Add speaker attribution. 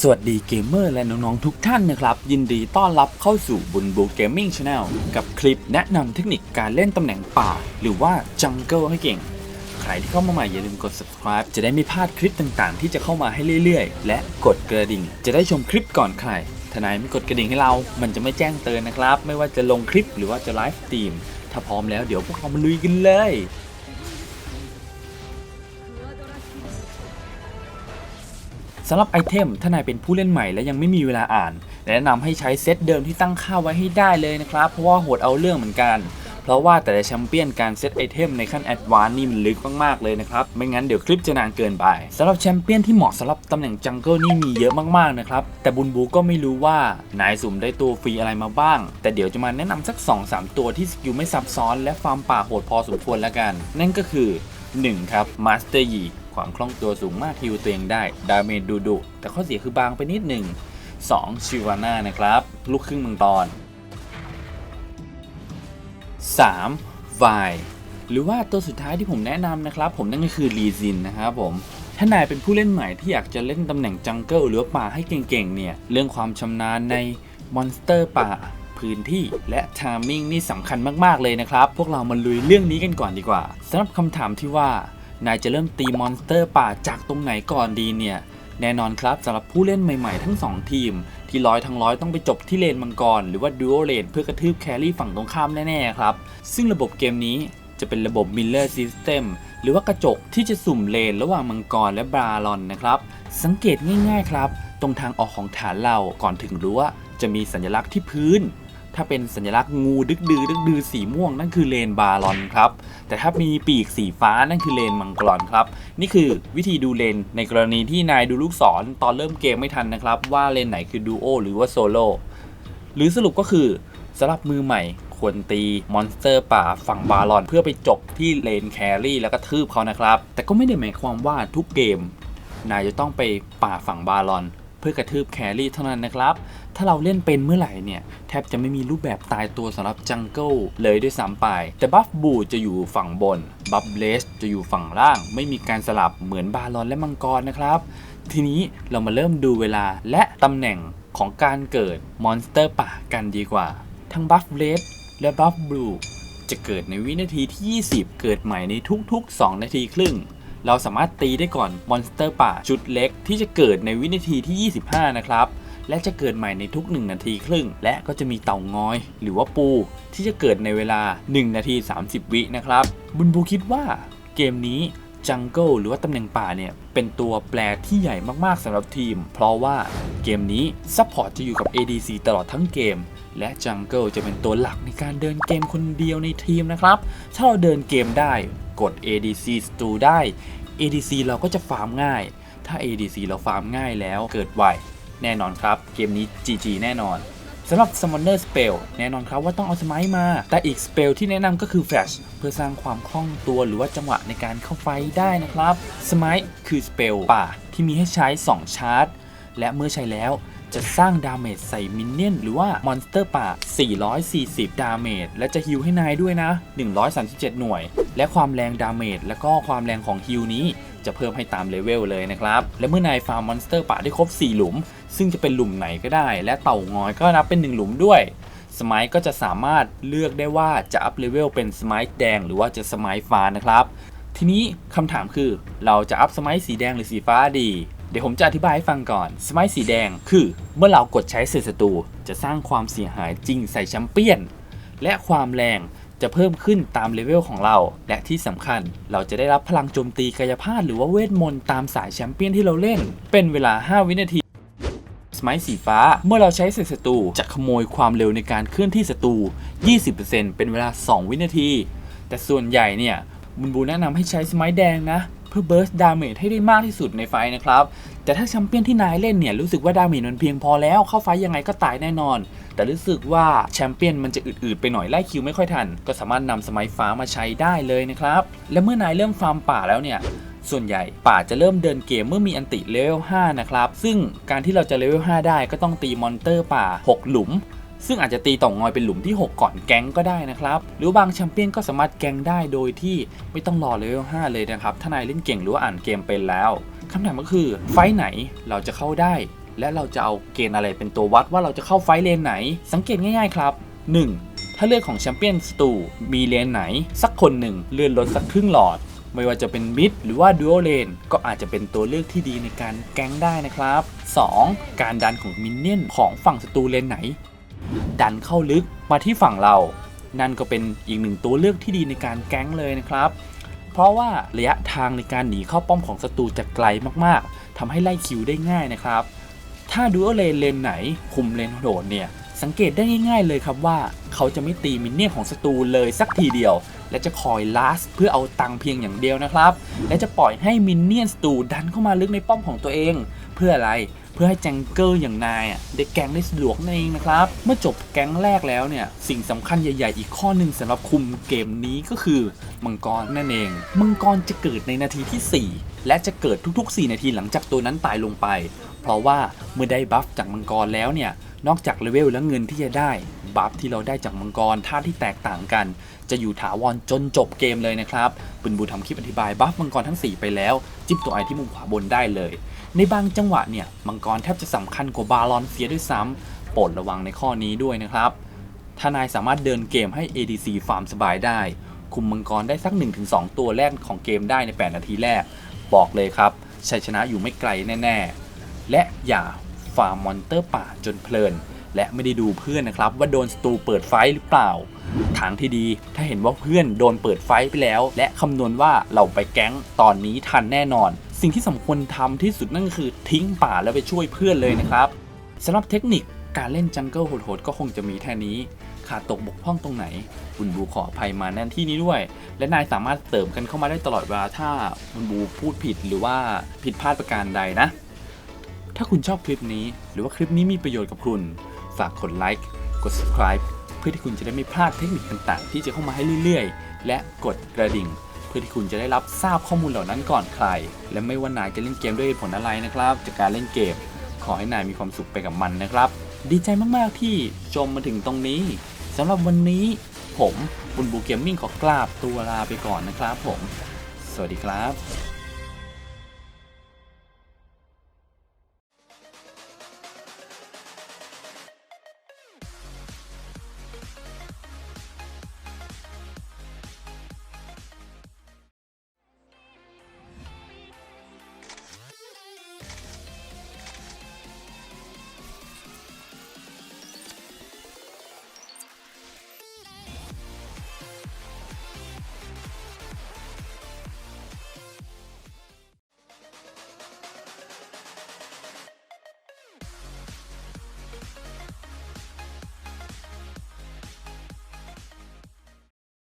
Speaker 1: สวัสดีเกมเมอร์และน้องๆทุกท่านนะครับ ยินดีต้อนรับเข้าสู่บุญบูเกมมิ่งช n แนลกับคลิปแนะนำเทคนิคการเล่นตำแหน่งป่า หรือว่าจังเกิลให้เก่ง ใครที่เข้ามาใหม่อย่าลืมกด subscribe จะได้ไม่พลาดคลิปต่างๆ ที่จะเข้ามาให้เรื่อยๆ และกดกระดิ่ง จะได้ชมคลิปก่อนใครทนายไม่กดกระดิ่งให้เรา มันจะไม่แจ้งเตือนนะครับ ไม่ว่าจะลงคลิปหรือว่าจะไลฟ์สตรีมถ้าพร้อมแล้วเดี๋ยวพวกเรามาลุยกันเลย สำหรับไอเทมถ้านายเป็นผู้เล่นใหม่และยังไม่มีเวลาอ่าน แนะนำให้ใช้เซตเดิมที่ตั้งค่าไว้ให้ได้เลยนะครับ เพราะว่าโหดเอาเรื่องเหมือนกัน เพราะว่าแต่ละแชมเปี้ยนการเซตไอเทมในขั้นแอดวานซ์นี่มันลึกมากๆเลยนะครับ ไม่งั้นเดี๋ยวคลิปจะนานเกินไปสำหรับแชมเปี้ยนที่เหมาะสำหรับตำแหน่งจังเกิลนี่มีเยอะมากๆนะครับ แต่บุญบูก็ไม่รู้ว่านายสุ่มได้ตัวฟรีอะไรมาบ้าง แต่เดี๋ยวจะมาแนะนำสัก 2-3 ตัวที่สกิลไม่ซับซ้อน และฟาร์มป่าโหดพอสมควรแล้วกัน นั่นก็คือ 1 ครับมาสเตอร์ยี ความคล่องตัวสูงมากฮิวตัวเองได้ ดาเมจดุดุแต่ข้อเสียคือบางไปนิดหนึ่ง 2. ชิวาน่านะครับ ลูกครึ่งมืองตอน 3. ไวหรือว่าตัวสุดท้ายที่ผมแนะนำนะครับ ผมนั่นก็คือลีซินนะครับผมถ้านายเป็นผู้เล่นใหม่ที่อยากจะเล่นตำแหน่งจังเกิลหรือป่าให้เก่งๆเนี่ยเรื่องความชำนาญในมอนสเตอร์ป่าพื้นที่และทามมิ่งนี่สำคัญมากๆเลยนะครับ พวกเรามาลุยเรื่องนี้กันก่อนดีกว่าสำหรับคำถามที่ว่า นายจะเริ่มตีมอนสเตอร์ป่าจากตรงไหนก่อนดีเนี่ย แน่นอนครับสำหรับผู้เล่นใหม่ๆ ทั้ง 2 ทีม ที่ร้อยทั้งร้อยต้องไปจบที่เลนมังกร หรือว่าดูโอเลนเพื่อกระทืบแครี่ฝั่งตรงข้ามแน่ๆครับ ซึ่งระบบเกมนี้จะเป็นระบบ Miller System หรือว่ากระจกที่จะสุ่มเลนระหว่างมังกรและบราลอนนะครับ สังเกตง่ายๆครับ ตรงทางออกของฐานเราก่อนถึงรั้วจะมีสัญลักษณ์ที่พื้น ถ้าเป็นสัญลักษณ์งูดึกดือดึกดือสีม่วงนั่นคือเลนบาลอนครับ แต่ถ้ามีปีกสีฟ้านั่นคือเลนมังกรครับ นี่คือวิธีดูเลนในกรณีที่นายดูลูกศรตอนเริ่มเกมไม่ทันนะครับ ว่าเลนไหนคือดูโอหรือว่าโซโล่หรือสรุปก็คือสำหรับมือใหม่ควรตีมอนสเตอร์ป่าฝั่งบาลอน เพื่อไปจบที่เลนแครี่แล้วก็ทืบเขานะครับ แต่ก็ไม่ได้หมายความว่าทุกเกม นายจะต้องไปป่าฝั่งบาลอน เพื่อกระทืบแครี่เท่านั้นนะครับ ถ้าเราเล่นเป็นเมื่อไหร่เนี่ย แทบจะไม่มีรูปแบบตายตัวสำหรับจังเกิลเลยด้วยซ้ำไป แต่บัฟบูจะอยู่ฝั่งบน บัฟเลสจะอยู่ฝั่งล่าง ไม่มีการสลับเหมือนบาลอนและมังกรนะครับ ทีนี้เรามาเริ่มดูเวลาและตำแหน่งของการเกิดมอนสเตอร์ป่ากันดีกว่า ทั้งบัฟเลสและบัฟบูจะเกิดในวินาทีที่ 20 เกิดใหม่ในทุกๆ 2 นาทีครึ่ง เราสามารถตีได้ก่อนมอนสเตอร์ป่าชุดเล็กที่จะเกิดในวินาทีที่ 25 นะครับและจะเกิดใหม่ในทุก 1 นาทีครึ่ง และก็จะมีเต่างอย หรือว่าปู ที่จะเกิดในเวลา 1 นาที 30 วินะครับ บุญบูคิดว่าเกมนี้จังเกิลหรือว่าตำแหน่งป่าเนี่ย เป็นตัวแปรที่ใหญ่มากๆสำหรับทีม เพราะว่าเกมนี้ซัพพอร์ตจะอยู่กับ ADC ตลอดทั้งเกม และจังเกิลจะเป็นตัวหลักในการเดินเกมคนเดียวในทีมนะครับ ถ้าเราเดินเกมได้ กด ADC สตูได้ ADC เราก็จะฟาร์มง่าย ถ้า ADC เราฟาร์มง่ายแล้วเกิดไวแน่นอนครับ เกมนี้ GG แน่นอนสำหรับ Summoner Spell แน่นอนครับว่าต้องเอาสมัยมา แต่อีก Spell ที่แนะนำก็คือ Flash เพื่อสร้างความคล่องตัวหรือว่าจังหวะในการเข้าไฟได้นะครับ Smite คือ Spell ป่าที่มีให้ใช้ 2 ชาร์จ และเมื่อใช้แล้วจะสร้างดาเมจใส่มินเนี่ยนหรือว่ามอนสเตอร์ป่า 440 ดาเมจและจะฮิลให้นายด้วยนะ 137 หน่วย และความแรงดาเมจและก็ความแรงของฮิลนี้จะเพิ่มให้ตามเลเวลเลยนะครับ และเมื่อนายฟาร์มมอนสเตอร์ป่าได้ครบ 4 หลุม ซึ่งจะเป็นหลุมไหนก็ได้ และเต่างอยก็นับเป็น 1 หลุมด้วย สมัยก็จะสามารถเลือกได้ว่าจะอัพเลเวลเป็นสมัยแดงหรือว่าจะสมัยฟ้านะครับ ทีนี้คำถามคือเราจะอัพสมัยสีแดงหรือสีฟ้าดี เดี๋ยวผมจะอธิบายให้ฟังก่อน สมัยสีแดงคือ เมื่อเรากดใช้เศษศัตรูจะสร้างความเสียหายจริงใส่แชมเปี้ยน และความแรง จะเพิ่มขึ้นตามเลเวลของเรา และที่สำคัญเราจะได้รับพลังโจมตีกายภาพหรือว่าเวทมนต์ตามสายแชมเปี้ยนที่เราเล่น เป็นเวลา 5 วินาทีสไมสีฟ้า เมื่อเราใช้เศษศัตรูจะขโมยความเร็วในการเคลื่อนที่ศัตรู 20%เป็นเวลา 2 วินาที แต่ส่วนใหญ่เนี่ยบุญบูแนะนำให้ใช้สไมแดงนะ พื่อเบิร์สดาเมจให้ได้มากที่สุดในไฟนะครับ แต่ถ้าแชมเปี้ยนที่นายเล่นเนี่ยรู้สึกว่าดาเมจมันเพียงพอแล้วเข้าไฟยังไงก็ตายแน่นอน แต่รู้สึกว่าแชมเปี้ยนมันจะอืดๆไปหน่อยไล่คิวไม่ค่อยทัน ก็สามารถนำสมัยฟ้ามาใช้ได้เลยนะครับ และเมื่อนายเริ่มฟาร์มป่าแล้วเนี่ยส่วนใหญ่ป่าจะเริ่มเดินเกมเมื่อมีอันติเลเวล 5 นะครับ ซึ่งการที่เราจะเลเวล 5 ได้ก็ต้องตีมอนเตอร์ป่า 6 หลุม ซึ่งอาจจะตีต่องอยเป็นหลุมที่ 6 ก่อนแก๊งก็ได้นะครับ หรือบางแชมเปี้ยนก็สามารถแก๊งได้โดยที่ไม่ต้องรอเลเวล5เลยนะครับ ถ้านายเล่นเก่งหรือว่าอ่านเกมเป็นแล้วคำถามก็คือไฟท์ไหนเราจะเข้าได้ และเราจะเอาเกณฑ์อะไรเป็นตัววัดว่าเราจะเข้าไฟท์เลนไหน สังเกตง่ายๆครับ 1. ถ้าเลือดของแชมเปี้ยนสตูมีเลนไหน สักคนหนึ่งเลื่อนลดสักครึ่งหลอดไม่ว่าจะเป็นมิดหรือว่าดู a l เลนก็อาจจะเป็นตัวเลือกที่ดีในการแก๊งได้นะครับ 2. การดันของมินเนี่ยนของฝั่งศัตรูเลนไหน ดันเข้าลึกมาที่ฝั่งเรา นั่นก็เป็นอีกหนึ่งตัวเลือกที่ดีในการแก๊งเลยนะครับ เพราะว่าระยะทางในการหนีเข้าป้อมของศัตรูจะไกลมากๆทำให้ไล่คิวได้ง่ายนะครับ ถ้าดูเลนเลนไหนคุมเลนโดดเนี่ยสังเกตได้ง่าย ๆ เลยครับว่า เขาจะไม่ตีมินเนี่ยนของศัตรูเลยสักทีเดียว และจะคอยลาสเพื่อเอาตังเพียงอย่างเดียวนะครับ และจะปล่อยให้มินเนี่ยนศัตรูดันเข้ามาลึกในป้อมของตัวเอง เพื่ออะไร เพื่อให้แจงเกิลอย่างนายอะได้แกงได้สะดวกนั่นเองนะครับ เมื่อจบแก๊งแรกแล้วเนี่ยสิ่งสำคัญใหญ่ ๆ อีกข้อหนึ่งสำหรับคุมเกมนี้ก็คือมังกรนั่นเอง มังกรจะเกิดในนาทีที่ 4 และจะเกิดทุกๆ 4 นาทีหลังจากตัวนั้นตายลงไป เพราะว่าเมื่อได้บัฟจากมังกรแล้วเนี่ย นอกจากเลเวลและเงินที่จะได้บัฟที่เราได้จากมังกรท่าที่แตกต่างกัน จะอยู่ถาวรจนจบเกมเลยนะครับปุณบูทำคลิปอธิบายบัฟมังกรทั้ง 4 ไปแล้ว จิ้มตัวไอที่มุมขวาบนได้เลย ในบางจังหวะเนี่ยมังกรแทบจะสำคัญกว่าบาลอนเสียด้วยซ้ำโปรดระวังในข้อนี้ด้วยนะครับถ้านายสามารถเดินเกมให้ ADC ฟาร์มสบายได้ คุมมังกรได้สัก 1-2 ตัวแรกของเกมได้ใน 8 นาทีแรก บอกเลยครับ ชัยชนะอยู่ไม่ไกลแน่ ๆ และอย่า ฟาร์มมอนเตอร์ป่าจนเพลิน และไม่ได้ดูเพื่อนนะครับว่าโดนสตูเปิดไฟหรือเปล่า ทางที่ดีถ้าเห็นว่าเพื่อนโดนเปิดไฟไปแล้ว และคำนวณว่าเราไปแก๊งตอนนี้ทันแน่นอน สิ่งที่สมควรทำที่สุดนั่นคือทิ้งป่าแล้วไปช่วยเพื่อนเลยนะครับสำหรับเทคนิคการเล่นจังเกิลโหดๆก็คงจะมีแค่นี้ขาดตกบกพร่องตรงไหนคุณบูขออภัยมาแน่นที่นี้ด้วย และนายสามารถเติมกันเข้ามาได้ตลอดเวลาถ้าคุณบูพูดผิดหรือว่าผิดพลาดประการใดนะ ถ้าคุณชอบคลิปนี้ หรือว่าคลิปนี้มีประโยชน์กับคุณ ฝากกดไลค์กด subscribe เพื่อที่คุณจะได้ไม่พลาดเทคนิคต่างๆ ที่จะเข้ามาให้เรื่อยๆ และกดกระดิ่ง เพื่อที่คุณจะได้รับทราบข้อมูลเหล่านั้นก่อนใคร และไม่ว่านายจะเล่นเกมด้วยผลอะไรนะครับ จากการเล่นเกม ขอให้นายมีความสุขไปกับมันนะครับ ดีใจมากๆที่ชมมาถึงตรงนี้สำหรับวันนี้ ผมบุญบูเกมมิ่งขอกราบตัวลาไปก่อนนะครับผม สวัสดีครับ